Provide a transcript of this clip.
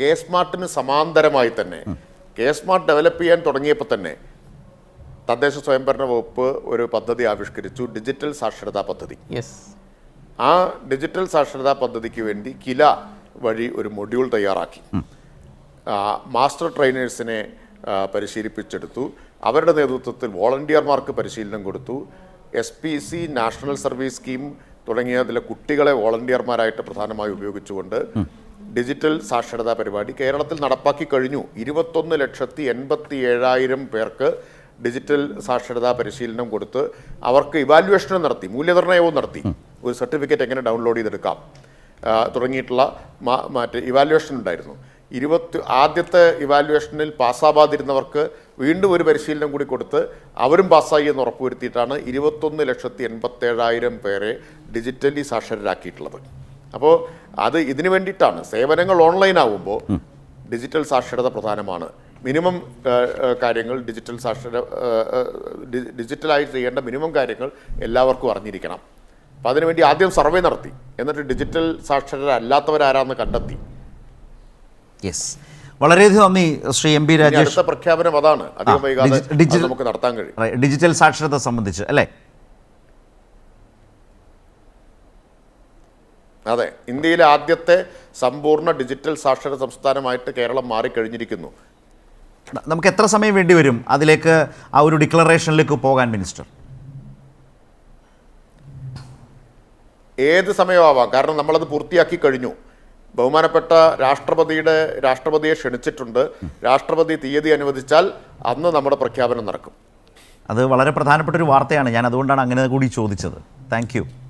K സ്മാർട്ടിന് സമാന്തരമായി തന്നെ K smart develop ചെയ്യാൻ തുടങ്ങിയപ്പോൾ തന്നെ തദ്ദേശ സ്വയംഭരണ വകുപ്പ് ഒരു പദ്ധതി ആവിഷ്കരിച്ചു ഡിജിറ്റൽ സാക്ഷരതാ പദ്ധതി. ആ ഡിജിറ്റൽ സാക്ഷരതാ പദ്ധതിക്ക് വേണ്ടി കില വഴി ഒരു മൊഡ്യൂൾ തയ്യാറാക്കി. മാസ്റ്റർ ട്രെയിനേഴ്സിനെ പരിശീലിപ്പിച്ചെടുത്തു. അവരുടെ നേതൃത്വത്തിൽ വോളണ്ടിയർമാർക്ക് പരിശീലനം കൊടുത്തു. S P C national service scheme തുടങ്ങിയതിലെ കുട്ടികളെ വോളണ്ടിയർമാരായിട്ട് പ്രധാനമായി ഉപയോഗിച്ചുകൊണ്ട് ഡിജിറ്റൽ സാക്ഷരതാ പരിപാടി കേരളത്തിൽ നടപ്പാക്കി കഴിഞ്ഞു. ഇരുപത്തൊന്ന് ലക്ഷത്തി എൺപത്തി ഏഴായിരം പേർക്ക് ഡിജിറ്റൽ സാക്ഷരതാ പരിശീലനം കൊടുത്ത് അവർക്ക് ഇവാലുവേഷനും നടത്തി മൂല്യനിർണയവും നടത്തി. ഒരു സർട്ടിഫിക്കറ്റ് എങ്ങനെ ഡൗൺലോഡ് ചെയ്തെടുക്കാം? തുടങ്ങിയിട്ടുള്ള മാ- മറ്റേ ഇവാലുവേഷൻ ഉണ്ടായിരുന്നു. ഇരുപത്തി ആദ്യത്തെ ഇവാലുവേഷനിൽ പാസ്സാവാതിരുന്നവർക്ക് വീണ്ടും ഒരു പരിശീലനം കൂടി കൊടുത്ത് അവരും പാസ്സായി എന്ന് ഉറപ്പുവരുത്തിയിട്ടാണ് ഇരുപത്തൊന്ന് ലക്ഷത്തി എൺപത്തേഴായിരം പേരെ ഡിജിറ്റലി സാക്ഷരരാക്കിയിട്ടുള്ളത്. അപ്പോൾ അത് ഇതിനു വേണ്ടിയിട്ടാണ്. സേവനങ്ങൾ ഓൺലൈൻ ആകുമ്പോൾ ഡിജിറ്റൽ സാക്ഷരത പ്രധാനമാണ്. മിനിമം കാര്യങ്ങൾ ഡിജിറ്റൽ സാക്ഷര ഡിജിറ്റലായി ചെയ്യേണ്ട മിനിമം കാര്യങ്ങൾ എല്ലാവർക്കും അറിഞ്ഞിരിക്കണം. അപ്പം അതിനുവേണ്ടി ആദ്യം സർവേ നടത്തി. എന്നിട്ട് ഡിജിറ്റൽ സാക്ഷരരല്ലാത്തവരാരാന്ന് കണ്ടെത്തി. യെസ് വളരെയധികം നന്ദി ശ്രീ എം പി രാജേഷ്. പ്രഖ്യാപനം അതാണ്. അധികം വൈകാതെ നമുക്ക് നടത്താൻ കഴിയും. ഡിജിറ്റൽ സാക്ഷരത സംബന്ധിച്ച് അല്ലേ? അതെ ഇന്ത്യയിലെ ആദ്യത്തെ സമ്പൂർണ ഡിജിറ്റൽ സാക്ഷര സംസ്ഥാനമായിട്ട് കേരളം മാറിക്കഴിഞ്ഞിരിക്കുന്നു. നമുക്ക് എത്ര സമയം വേണ്ടി വരും? അതിലേക്ക് ആ ഒരു ഡിക്ലറേഷനിലേക്ക് പോകാൻ മിനിസ്റ്റർ. ഏത് സമയമാവാം? കാരണം നമ്മളത് പൂർത്തിയാക്കി കഴിഞ്ഞു. ബഹുമാനപ്പെട്ട രാഷ്ട്രപതിയുടെ രാഷ്ട്രപതിയെ ക്ഷണിച്ചിട്ടുണ്ട്. രാഷ്ട്രപതി തീയതി അനുവദിച്ചാൽ അന്ന് നമ്മുടെ പ്രഖ്യാപനം നടക്കും. അത് വളരെ പ്രധാനപ്പെട്ട ഒരു വാർത്തയാണ്. ഞാൻ അതുകൊണ്ടാണ് അങ്ങനെ കൂടി ചോദിച്ചത്. Thank you.